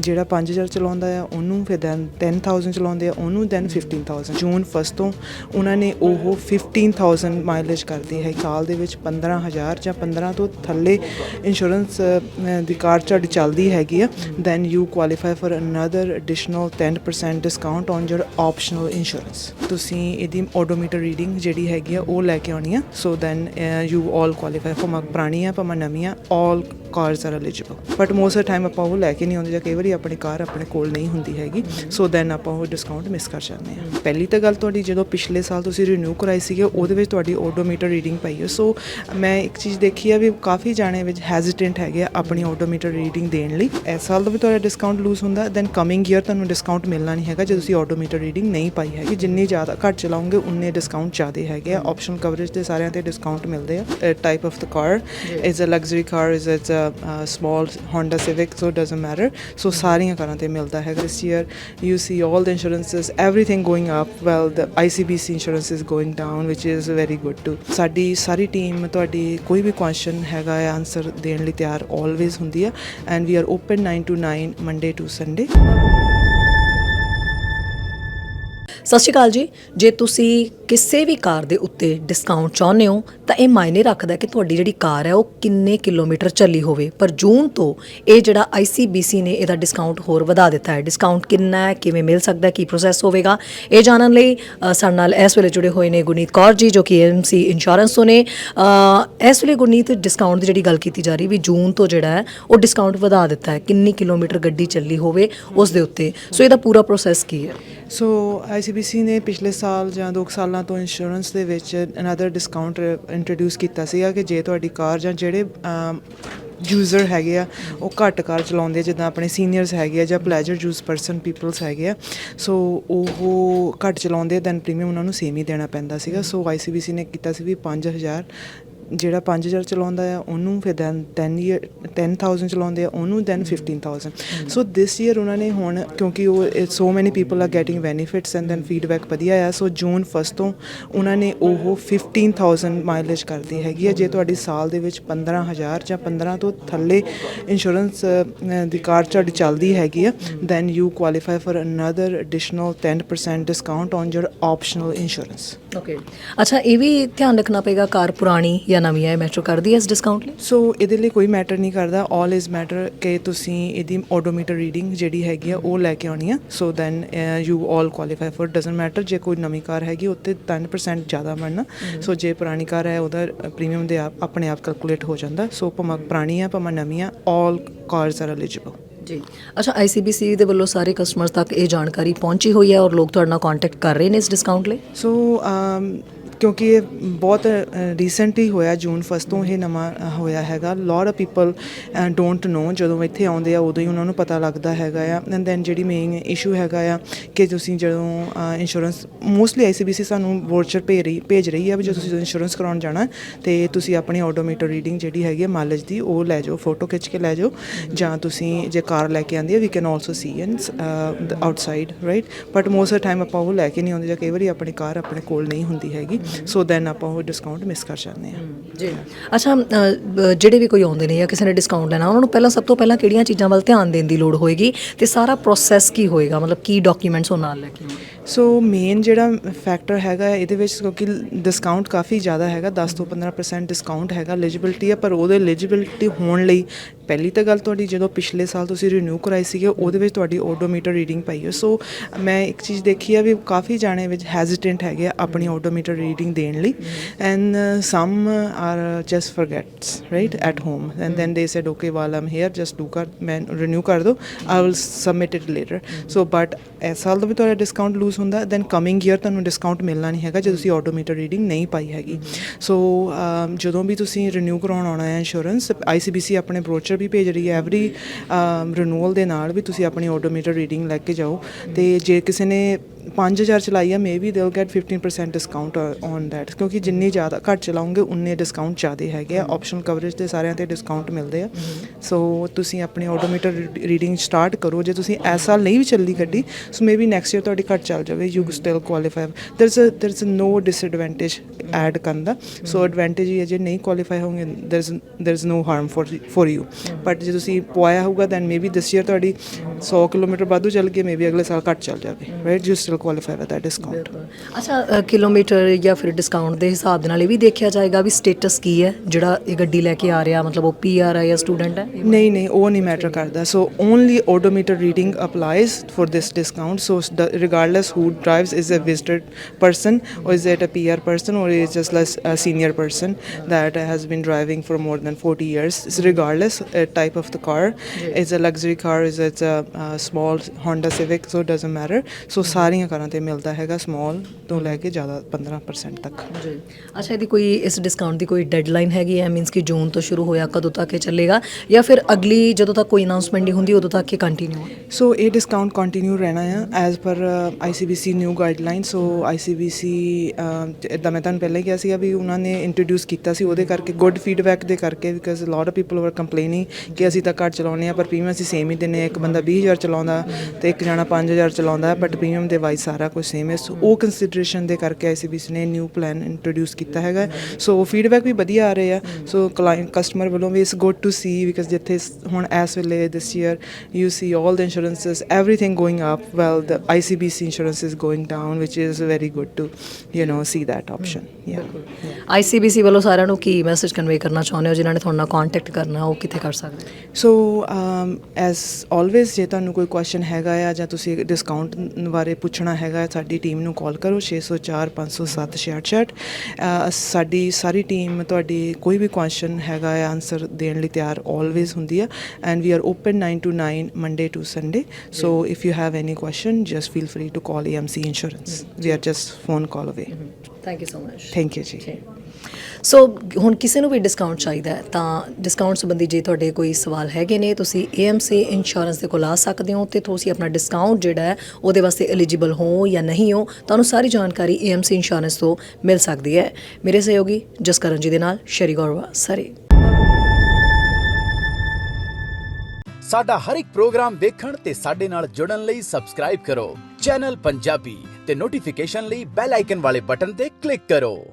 ਜਿਹੜਾ 5000 ਚਲਾਉਂਦਾ ਆ ਉਹਨੂੰ ਫਿਰ ਦੈਨ 10000 ਚਲਾਉਂਦੇ ਆ ਉਹਨੂੰ ਦੈਨ 15000 ਜੂਨ 1 ਤੋਂ ਉਹਨਾਂ ਨੇ ਉਹ 15000 ਮਾਈਲੇਜ ਕਰਦੀ ਹੈ। ਸਾਲ ਦੇ ਵਿੱਚ 15000 ਜਾਂ 15 ਤੋਂ ਥੱਲੇ ਇੰਸ਼ੋਰੈਂਸ ਦੀ ਕਾਰ ਤੁਹਾਡੀ ਚੱਲਦੀ ਹੈਗੀ ਆ then you qualify for another additional 10% discount on your optional insurance ਤੁਸੀਂ ਇਹਦੀ ਓਡੋਮੀਟਰ ਰੀਡਿੰਗ ਜਿਹੜੀ ਹੈਗੀ ਆ ਉਹ ਲੈ ਕੇ ਆਉਣੀ ਆ। So then you all qualify for ਪੁਰਾਣੀ ਆ ਭਾਵੇਂ ਨਵੀਂ ਆ all cars are eligible but most of time ਆਪਾਂ ਉਹ ਲੈ ਕੇ ਨਹੀਂ ਆਉਂਦੇ ਜਾਂ ਕਈ ਵਾਰੀ ਆਪਣੀ ਕਾਰ ਆਪਣੇ ਕੋਲ ਨਹੀਂ ਹੁੰਦੀ ਹੈਗੀ। ਸੋ ਦੈਨ ਆਪਾਂ ਉਹ ਡਿਸਕਾਊਂਟ ਮਿਸ ਕਰ ਜਾਂਦੇ ਆ ਪਹਿਲੀ ਤਾਂ ਗੱਲ ਤੁਹਾਡੀ ਜਦੋਂ ਪਿਛਲੇ ਸਾਲ ਤੁਸੀਂ ਰੀਨਿਊ ਕਰਾਈ ਸੀਗੇ ਉਹਦੇ ਵਿੱਚ ਤੁਹਾਡੀ ਓਡੋਮੀਟਰ ਰੀਡਿੰਗ ਪਈ ਹੈ। ਸੋ ਮੈਂ ਇੱਕ ਚੀਜ਼ ਦੇਖੀ ਆ ਵੀ ਕਾਫੀ ਜਾਣੇ ਵਿੱਚ ਹੈਜ਼ਿਟੈਂਟ ਹੈਗੇ ਆ ਆਪਣੀ ਓਡੋਮੀਟਰ ਰੀਡਿੰਗ ਦੇਣ ਲਈ। ਇਸ ਸਾਲ ਦਾ ਵੀ ਤੁਹਾਡਾ ਡਿਸਕਾਊਂਟ ਲੂਜ਼ ਹੁੰਦਾ ਦੈਨ ਕਮਿੰਗ ਈਅਰ ਤੁਹਾਨੂੰ ਡਿਸਕਾਊਂਟ ਮਿਲਣਾ ਨਹੀਂ ਹੈਗਾ ਜੇ ਤੁਸੀਂ ਓਡੋਮੀਟਰ ਰੀਡਿੰਗ ਨਹੀਂ ਪਾਈ ਹੈਗੀ। ਜਿੰਨੀ ਜ਼ਿਆਦਾ ਘੱਟ ਚਲਾਉਂਗੇ ਉਨੇ ਡਿਸਕਾਊਂਟ ਜ਼ਿਆਦੇ ਹੈਗੇ ਆ। ਆਪਸ਼ਨਲ ਕਵਰੇਜ ਦੇ ਸਾਰਿਆਂ ਤੇ ਡਿਸਕਾਊਂਟ ਮਿਲਦੇ ਆ। Type of the car is a luxury car is it's a small Honda Civic so it doesn't matter so ਸਾਰੀਆਂ ਕਾਰਾਂ ਤੇ ਮਿਲਦਾ ਹੈ this year you see all the insurances everything going up well the ICBC insurance is going down which is very good too ਸਾਡੀ ਸਾਰੀ team ਤੁਹਾਡੀ ਕੋਈ ਵੀ question ਹੈਗਾ ਹੈ ਆਨਸਰ ਦੇਣ ਲਈ ਤਿਆਰ always ਹੁੰਦੀ ਹੈ and we are open 9 to 9 Monday to Sunday ਸਤਿ ਸ਼੍ਰੀ ਅਕਾਲ ਜੀ। ਜੇ ਤੁਸੀਂ ਕਿਸੇ ਵੀ ਕਾਰ ਦੇ ਉੱਤੇ ਡਿਸਕਾਊਂਟ ਚਾਹੁੰਦੇ ਹੋ, ਤਾਂ ਇਹ ਮਾਇਨੇ ਰੱਖਦਾ ਕਿ ਤੁਹਾਡੀ ਜਿਹੜੀ ਕਾਰ ਹੈ, ਉਹ ਕਿੰਨੇ ਕਿਲੋਮੀਟਰ ਚੱਲੀ ਹੋਵੇ। ਪਰ ਜੂਨ ਤੋਂ ਇਹ ਜਿਹੜਾ ICBC ਨੇ ਇਹਦਾ ਡਿਸਕਾਊਂਟ ਹੋਰ ਵਧਾ ਦਿੱਤਾ ਹੈ। ਡਿਸਕਾਊਂਟ ਕਿੰਨਾ ਹੈ, ਕਿਵੇਂ ਮਿਲ ਸਕਦਾ ਕੀ ਪ੍ਰੋਸੈਸ ਹੋਵੇਗਾ, ਇਹ ਜਾਣਨ ਲਈ ਸਾਡੇ ਨਾਲ ਇਸ ਵੇਲੇ ਜੁੜੇ ਹੋਏ ਨੇ ਗੁਰਨੀਤ ਕੌਰ ਜੀ, ਜੋ ਕਿ ਐਮਸੀ ਇੰਸ਼ੋਰੈਂਸ ਤੋਂ ਨੇ। ਇਸ ਵੇਲੇ ਗੁਰਨੀਤ ਡਿਸਕਾਊਂਟ ਦੀ ਜਿਹੜੀ ਗੱਲ ਕੀਤੀ ਜਾ ਰਹੀ ਵੀ ਜੂਨ ਤੋਂ ਜਿਹੜਾ ਹੈ, ਉਹ ਡਿਸਕਾਊਂਟ ਵਧਾ ਦਿੱਤਾ ਹੈ, ਕਿੰਨੀ ਕਿਲੋਮੀਟਰ ਗੱਡੀ ਚੱਲੀ ਹੋਵੇ ਉਸ ਦੇ ਉੱਤੇ। ਸੋ ਇਹਦਾ ਪੂਰਾ ਪ੍ਰੋਸੈਸ ਕੀ ਹੈ? ਸੋ ICBC ਨੇ ਪਿਛਲੇ ਸਾਲ ਜਾਂ 2 ਸਾਲਾਂ ਤੋਂ ਇੰਸ਼ੋਰੈਂਸ ਦੇ ਵਿੱਚ ਅਨਦਰ ਡਿਸਕਾਊਂਟ ਇੰਟਰੋਡਿਊਸ ਕੀਤਾ ਸੀਗਾ ਕਿ ਜੇ ਤੁਹਾਡੀ ਕਾਰ ਜਾਂ ਜਿਹੜੇ ਯੂਜ਼ਰ ਹੈਗੇ ਆ ਉਹ ਘੱਟ ਕਾਰ ਚਲਾਉਂਦੇ ਆ, ਜਿੱਦਾਂ ਆਪਣੇ ਸੀਨੀਅਰਸ ਹੈਗੇ ਆ ਜਾਂ ਪਲੇਜਰ ਯੂਜ਼ ਪਰਸਨ ਪੀਪਲਸ ਹੈਗੇ ਆ ਸੋ ਉਹ ਘੱਟ ਚਲਾਉਂਦੇ ਦੈਨ ਪ੍ਰੀਮੀਅਮ ਉਹਨਾਂ ਨੂੰ ਸੇਮ ਹੀ ਦੇਣਾ ਪੈਂਦਾ ਸੀਗਾ। ਸੋ ICBC ਨੇ ਕੀਤਾ ਸੀ ਵੀ 5000 ਜਿਹੜਾ 5000 ਚਲਾਉਂਦਾ ਆ ਉਹਨੂੰ ਫਿਰ ਦੈਨ 10 ਈਅਰ 10000 ਚਲਾਉਂਦੇ ਆ ਉਹਨੂੰ ਦੈਨ 15000 ਸੋ ਦਿਸ ਈਅਰ ਉਹਨਾਂ ਨੇ ਹੁਣ ਕਿਉਂਕਿ ਉਹ so many people are getting benefits and then feedback ਵਧੀਆ ਆ। ਸੋ ਜੂਨ 1 ਤੋਂ ਉਹਨਾਂ ਨੇ ਉਹ 15000 ਮਾਈਲੇਜ ਕਰਦੀ ਹੈਗੀ ਆ ਜੇ ਤੁਹਾਡੀ ਸਾਲ ਦੇ ਵਿੱਚ 15000 ਜਾਂ 15 ਤੋਂ ਥੱਲੇ ਇੰਸ਼ੋਰੈਂਸ ਦੀ ਕਾਰ ਤੁਹਾਡੀ ਚੱਲਦੀ ਹੈਗੀ ਆ then you qualify for another additional 10% discount on your optional insurance okay ਅੱਛਾ ਇਹ ਵੀ ਧਿਆਨ ਰੱਖਣਾ ਪਏਗਾ ਕਾਰ ਪੁਰਾਣੀ ਜਾਂ ਨਵੀਂ ਹੈ ਮੈਟਰੋ ਕਰਦੀ ਹੈ ਇਸ ਡਿਸਕਾਊਂਟ ਲਈ? ਸੋ ਇਹਦੇ ਲਈ ਕੋਈ ਮੈਟਰ ਨਹੀਂ ਕਰਦਾ। ਆਲ ਇਜ਼ ਮੈਟਰ ਕਿ ਤੁਸੀਂ ਇਹਦੀ ਓਡੋਮੀਟਰ ਰੀਡਿੰਗ ਜਿਹੜੀ ਹੈਗੀ ਆ ਉਹ ਲੈ ਕੇ ਆਉਣੀ ਆ। So then you all qualify for doesn't matter ਜੇ ਕੋਈ ਨਵੀਂ ਕਾਰ ਹੈਗੀ ਉੱਤੇ 10% ਜ਼ਿਆਦਾ ਬਣਨਾ। ਸੋ ਜੇ ਪੁਰਾਣੀ ਕਾਰ ਹੈ ਉਹਦਾ ਪ੍ਰੀਮੀਅਮ ਦੇ ਆਪ ਆਪਣੇ ਆਪ ਕੈਲਕੂਲੇਟ ਹੋ ਜਾਂਦਾ। ਸੋ ਭਾਵੇਂ ਪੁਰਾਣੀ ਆ ਭਾਵੇਂ ਨਵੀਂ ਆ ਆਲ ਕਾਰਸ ਆਰ ਐਲੀਜੀਬਲ ਜੀ। ਅੱਛਾ ਆਈਸੀਬੀਸੀ ਦੇ ਵੱਲੋਂ ਸਾਰੇ ਕਸਟਮਰਸ ਤੱਕ ਇਹ ਜਾਣਕਾਰੀ ਪਹੁੰਚੀ ਹੋਈ ਹੈ ਔਰ ਲੋਕ ਤੁਹਾਡੇ ਨਾਲ ਕੰਟੈਕਟ ਕਰ ਰਹੇ ਨੇ ਇਸ ਡਿਸਕਾਊਂਟ ਲਈ? ਸੋ ਕਿਉਂਕਿ ਇਹ ਬਹੁਤ ਰੀਸੈਂਟਲੀ ਹੋਇਆ, ਜੂਨ 1 ਤੋਂ ਇਹ ਨਵਾਂ ਹੋਇਆ ਹੈਗਾ। Lot of people don't know ਜਦੋਂ ਇੱਥੇ ਆਉਂਦੇ ਆ, ਉਦੋਂ ਹੀ ਉਹਨਾਂ ਨੂੰ ਪਤਾ ਲੱਗਦਾ ਹੈਗਾ ਆ। ਐਂਡ ਦੈਨ ਜਿਹੜੀ ਮੇਨ ਇਸ਼ੂ ਹੈਗਾ ਆ, ਕਿ ਤੁਸੀਂ ਜਦੋਂ ਇੰਸ਼ੋਰੈਂਸ ਮੋਸਟਲੀ ਆਈਸੀਬੀਸੀ ਸਾਨੂੰ ਵੋਚਰ ਭੇਜ ਰਹੀ ਭੇਜ ਰਹੀ ਆ ਵੀ ਜਦੋਂ ਤੁਸੀਂ ਇੰਸ਼ੋਰੈਂਸ ਕਰਾਉਣ ਜਾਣਾ, ਤੇ ਤੁਸੀਂ ਆਪਣੀ ਆਟੋਮੀਟਰ ਰੀਡਿੰਗ ਜਿਹੜੀ ਹੈਗੀ ਹੈ ਮਾਈਲੇਜ ਦੀ, ਉਹ ਲੈ ਜਾਓ ਫੋਟੋ ਖਿੱਚ ਕੇ ਲੈ ਜਾਓ। ਜਾਂ ਤੁਸੀਂ ਜੇ ਕਾਰ ਲੈ ਕੇ ਆਂਦੀ ਹੈ we can also see in outside right but most of time ਆਪਾਂ ਉਹ ਲੈ ਕੇ ਨਹੀਂ ਆਉਂਦੇ, ਜਾਂ ਕਈ ਵਾਰੀ ਆਪਣੀ ਕਾਰ ਆਪਣੇ ਕੋਲ ਨਹੀਂ ਹੁੰਦੀ ਹੈਗੀ। ਸੋ ਦੈਨ ਆਪਾਂ ਉਹ ਡਿਸਕਾਊਂਟ ਮਿਸ ਕਰ ਜਾਂਦੇ ਹਾਂ। ਜੀ। ਅੱਛਾ ਅ, ਜਿਹੜੇ ਵੀ ਕੋਈ ਆਉਂਦੇ ਨੇ ਜਾਂ ਕਿਸੇ ਨੇ ਡਿਸਕਾਊਂਟ ਲੈਣਾ ਉਹਨਾਂ ਨੂੰ ਪਹਿਲਾਂ ਸਭ ਤੋਂ ਪਹਿਲਾਂ ਕਿਹੜੀਆਂ ਚੀਜ਼ਾਂ ਵੱਲ ਧਿਆਨ ਦੇਣ ਦੀ ਲੋੜ ਹੋਏਗੀ ਤੇ ਸਾਰਾ ਪ੍ਰੋਸੈਸ ਕੀ ਹੋਏਗਾ? ਮਤਲਬ ਕੀ ਡਾਕੂਮੈਂਟਸ ਉਹ ਨਾਲ ਲੈ ਕੇ ਆਉਣਗੇ ਸੋ ਮੇਨ ਜਿਹੜਾ ਫੈਕਟਰ ਹੈਗਾ ਇਹਦੇ ਵਿੱਚ ਕਿਉਂਕਿ ਡਿਸਕਾਊਂਟ ਕਾਫੀ ਜ਼ਿਆਦਾ ਹੈਗਾ 10 ਤੋਂ 15% ਡਿਸਕਾਊਂਟ ਹੈਗਾ ਐਲੀਜੀਬਿਲਟੀ ਹੈ, ਪਰ ਉਹਦੇ ਐਲੀਜੀਬਿਲਟੀ ਹੋਣ ਲਈ ਪਹਿਲੀ ਤਾਂ ਗੱਲ ਤੁਹਾਡੀ ਜਦੋਂ ਪਿਛਲੇ ਸਾਲ ਤੁਸੀਂ ਰੀਨਿਊ ਕਰਾਈ ਸੀਗੇ, ਉਹਦੇ ਵਿੱਚ ਤੁਹਾਡੀ ਓਡੋਮੀਟਰ ਰੀਡਿੰਗ ਪਾਈ ਹੈ। ਸੋ ਮੈਂ ਇੱਕ ਚੀਜ਼ ਦੇਖੀ ਆ ਵੀ ਕਾਫੀ ਜਾਣੇ ਵਿੱਚ ਹੈਜ਼ਿਟੈਂਟ ਹੈਗੇ ਆ ਆਪਣੀ ਓਡੋਮੀਟਰ ਰੀਡਿੰਗ ਦੇਣ ਲਈ। And some are just forgets right at home and then they said okay well I'm here just do ਕਰ ਮੈਂ ਰੀਨਿਊ ਕਰ ਦੋ I will submit it later so but ਇਸ ਸਾਲ ਦਾ ਵੀ ਤੁਹਾਡਾ ਡਿਸਕਾਊਂਟ ਲੂਜ਼ ਹੁੰਦਾ ਦੈਨ ਕਮਿੰਗ ਈਅਰ ਤੁਹਾਨੂੰ ਡਿਸਕਾਊਂਟ ਮਿਲਣਾ ਨਹੀਂ ਹੈਗਾ ਜੇ ਤੁਸੀਂ ਆਟੋਮੀਟਰ ਰੀਡਿੰਗ ਨਹੀਂ ਪਾਈ ਹੈਗੀ। ਸੋ ਜਦੋਂ ਵੀ ਤੁਸੀਂ ਰੀਨਿਊ ਕਰਾਉਣ ਆਉਣਾ ਹੈ ਇੰਸ਼ੋਰੈਂਸ ਆਈਸੀਬੀਸੀ ਆਪਣੇ ਬ੍ਰੋਚਰ ਵੀ ਭੇਜ ਰਹੀ ਹੈ। ਐਵਰੀ ਰਿਨਿਊਅਲ ਦੇ ਨਾਲ ਵੀ ਤੁਸੀਂ ਆਪਣੀ ਆਟੋਮੀਟਰ ਰੀਡਿੰਗ ਲੈ ਕੇ ਜਾਓ। ਤੇ ਜੇ ਕਿਸੇ ਨੇ 5000 ਚਲਾਈ ਆ maybe they will get 15% discount on that ਕਿਉਂਕਿ ਜਿੰਨੀ ਜ਼ਿਆਦਾ ਘੱਟ ਚਲਾਉਂਗੇ ਉਨੇ ਡਿਸਕਾਊਂਟ ਜ਼ਿਆਦੇ ਹੈਗੇ ਆ। ਆਪਸ਼ਨਲ ਕਵਰੇਜ ਤੇ ਸਾਰਿਆਂ ਤੇ ਡਿਸਕਾਊਂਟ ਮਿਲਦੇ ਆ। ਸੋ ਤੁਸੀਂ ਆਪਣੀ ਆਟੋਮੀਟਰ ਰੀਡਿੰਗ ਸਟਾਰਟ ਕਰੋ। ਜੇ ਤੁਸੀਂ ਸਾਲ ਨਹੀਂ ਵੀ ਚੱਲੀ ਗੱਡੀ ਸੋ ਮੇਬੀ ਨੈਕਸਟ ਈਅਰ ਤੁਹਾਡੀ ਘੱਟ ਚੱਲ ਜਾਵੇ। You still qualify there is there is no disadvantage add ਕਰਨ ਦਾ। ਸੋ ਐਡਵਾਂਟੇਜ ਹੀ ਹੈ ਜੇ ਨਹੀਂ ਕੁਆਲੀਫਾਈ ਹੋਗੇ there is there is no harm for for you but ਜੇ ਤੁਸੀਂ ਪਵਾਇਆ ਹੋਊਗਾ ਦੈਨ ਮੇਬੀ ਦਿਸ ਈਅਰ ਤੁਹਾਡੀ 100 ਕਿਲੋਮੀਟਰ ਵਾਧੂ ਚੱਲ ਗਈ ਮੇਬੀ ਅਗਲੇ ਸਾਲ ਘੱਟ ਚੱਲ ਜਾਵੇ। Right you still qualify with that discount ਅੱਛਾ ਅ, ਕਿਲੋਮੀਟਰ ਜਾਂ ਫਿਰ ਡਿਸਕਾਊਂਟ ਦੇ ਹਿਸਾਬ ਦੇ ਨਾਲ ਇਹ ਵੀ ਦੇਖਿਆ ਜਾਏਗਾ ਵੀ ਸਟੇਟਸ ਕੀ ਹੈ ਜਿਹੜਾ ਇਹ ਗੱਡੀ ਲੈ ਕੇ ਆ ਰਿਹਾ ਮਤਲਬ ਉਹ ਪੀਆਰ ਹੈ ਜਾਂ ਸਟੂਡੈਂਟ ਹੈ ਨਹੀਂ ਨਹੀਂ ਉਹ ਨਹੀਂ ਮੈਟਰ ਕਰਦਾ so only applies for this discount so s- the, regardless who drives is a visited person or is it a PR person or is just less a senior person that has been driving for more than 40 years it's regardless uh, type of the car is a luxury car is it a, uh small Honda Civic so it ਸਾਰੀਆਂ ਕਾਰਾਂ ਤੇ ਮਿਲਦਾ ਹੈਗਾ small ਤੋਂ ਲੈ ਕੇ ਜ਼ਿਆਦਾ 15% ਤੱਕ। ਜੀ। ਅੱਛਾ ਇਹਦੀ ਕੋਈ ਇਸ ਡਿਸਕਾਊਂਟ ਦੀ ਕੋਈ ਡੈਡਲਾਈਨ ਹੈਗੀ ਹੈ? ਮੀਨਸ ਕਿ ਜੂਨ ਤੋਂ ਸ਼ੁਰੂ ਹੋਇਆ ਕਦੋਂ ਤੱਕ ਇਹ ਚੱਲੇਗਾ? ਜਾਂ ਫਿਰ ਅਗਲੀ ਜਦੋਂ ਤੱਕ ਕੋਈ ਅਨਾਉਂਸਮੈਂਟ ਨਹੀਂ ਹੁੰਦੀ ਉਦੋਂ ਤੱਕ ਇਹ ਕੰਟੀਨਿਊ ਹੈ? ਸੋ ਇਹ ਡਿਸਕਾਊਂਟ ਕੰਟੀਨਿਊ ਰਹਿਣਾ ਆ ਐਜ਼ ਪਰ ICBC new guideline so ICBC ਇਦਾਂ ਮੈਂ ਤੁਹਾਨੂੰ ਪਹਿਲਾਂ ਹੀ ਕਿਹਾ ਸੀਗਾ ਵੀ ਉਹਨਾਂ ਨੇ ਇੰਟਰੋਡਿਊਸ ਕੀਤਾ ਸੀ ਉਹਦੇ ਕਰਕੇ ਗੁੱਡ ਫੀਡਬੈਕ ਦੇ ਕਰਕੇ because lot of people were complaining ਕਿ ਅਸੀਂ ਤਾਂ ਘੱਟ ਚਲਾਉਂਦੇ ਆ ਪਰ ਪ੍ਰੀਮੀਅਮ ਅਸੀਂ ਸੇਮ ਹੀ ਦਿੰਨੇ ਇੱਕ ਬੰਦਾ 20000 ਚਲਾਉਂਦਾ ਤੇ ਇੱਕ ਜਣਾ 5000 ਚਲਾਉਂਦਾ ਬਟ ਪ੍ਰੀਮੀਅਮ ਦੇ ਵਾਈਜ਼ ਸਾਰਾ ਕੁਝ ਸੇਮ ਹੈ। ਸੋ ਉਹ ਕੰਸੀਡਰੇਸ਼ਨ ਦੇ ਕਰਕੇ ਆਈਸੀਬੀਸੀ ਨੇ ਨਿਊ ਪਲਾਨ ਇੰਟਰੋਡਿਊਸ ਕੀਤਾ ਹੈਗਾ। ਸੋ ਫੀਡਬੈਕ ਵੀ ਵਧੀਆ ਆ ਰਹੇ ਆ। ਸੋ ਕਲਾਇੰਟ ਕਸਟਮਰ ਵੱਲੋਂ ਵੀ it's good to see because ਜਿੱਥੇ ਸ- ਹੁਣ ਇਸ ਵੇਲੇ this year you see all the insurances everything going up well the icbc insurance is going down which is very good to you know see that option. Yeah. ICBC ਵੱਲੋਂ ਸਾਰਿਆਂ ਨੂੰ ਕੀ message convey ਕਰਨਾ ਚਾਹੁੰਦੇ ਹੋ? ਜਿਨ੍ਹਾਂ ਨੇ ਤੁਹਾਡੇ ਨਾਲ ਕੰਟੈਕਟ ਕਰਨਾ ਉਹ ਕਿੱਥੇ ਕਰ ਸਕਦੇ? ਸੋ ਐਸ ਆਲਵੇਜ਼ ਜੇ ਤੁਹਾਨੂੰ ਕੋਈ ਕੁਐਸਚਨ ਹੈਗਾ ਆ ਜਾਂ ਤੁਸੀਂ ਡਿਸਕਾਊਂਟ ਬਾਰੇ ਪੁੱਛਣਾ ਹੈਗਾ ਸਾਡੀ ਟੀਮ ਨੂੰ ਕਾਲ ਕਰੋ 604 507 66 ਸਾਡੀ ਸਾਰੀ ਟੀਮ ਤੁਹਾਡੀ ਕੋਈ ਵੀ ਕੁਐਸਚਨ ਹੈਗਾ ਆ ਆਨਸਰ ਦੇਣ ਲਈ ਤਿਆਰ ਆਲਵੇਜ਼ ਹੁੰਦੀ ਆ and we are open 9 to 9 Monday to Sunday. So if you have any question, just feel free to call AMC Insurance. We are just phone call away. Thank you so much Thank you, Ji. So ਹੁਣ ਕਿਸੇ ਨੂੰ ਵੀ discount ਚਾਹੀਦਾ ਹੈ, ਤਾਂ discount ਸੰਬੰਧੀ ਜੇ ਤੁਹਾਡੇ ਕੋਈ ਸਵਾਲ ਹੈਗੇ ਨੇ, ਤੁਸੀਂ AMC ਇੰਸ਼ੋਰੈਂਸ ਦੇ ਕੋਲ ਆ ਸਕਦੇ ਹੋ ਤੇ ਤੁਸੀਂ ਆਪਣਾ ਡਿਸਕਾਊਂਟ ਜਿਹੜਾ ਹੈ, ਉਹਦੇ ਵਾਸਤੇ ਐਲੀਜੀਬਲ ਹੋ ਜਾਂ ਨਹੀਂ ਹੋ, ਤੁਹਾਨੂੰ ਸਾਰੀ ਜਾਣਕਾਰੀ AMC ਇੰਸ਼ੋਰੈਂਸ ਤੋਂ ਮਿਲ ਸਕਦੀ ਹੈ। ਮੇਰੇ ਸਹਿਯੋਗੀ ਜਸਕਰਨ ਜੀ ਦੇ ਨਾਲ, ਸ਼ਰੀ ਗੌਰਵਾ ਸਰੇ। ਸਾਡਾ ਹਰ ਇੱਕ ਪ੍ਰੋਗਰਾਮ ਵੇਖਣ ਤੇ ਸਾਡੇ ਨਾਲ ਜੁੜਨ ਲਈ ਸਬਸਕ੍ਰਾਈਬ ਕਰੋ। ਚੈਨਲ ਪੰਜਾਬੀ ਤੇ ਨੋਟੀਫਿਕੇਸ਼ਨ ਲਈ ਬੈਲ ਆਈਕਨ ਵਾਲੇ ਬਟਨ ਤੇ ਕਲਿੱਕ ਕਰੋ।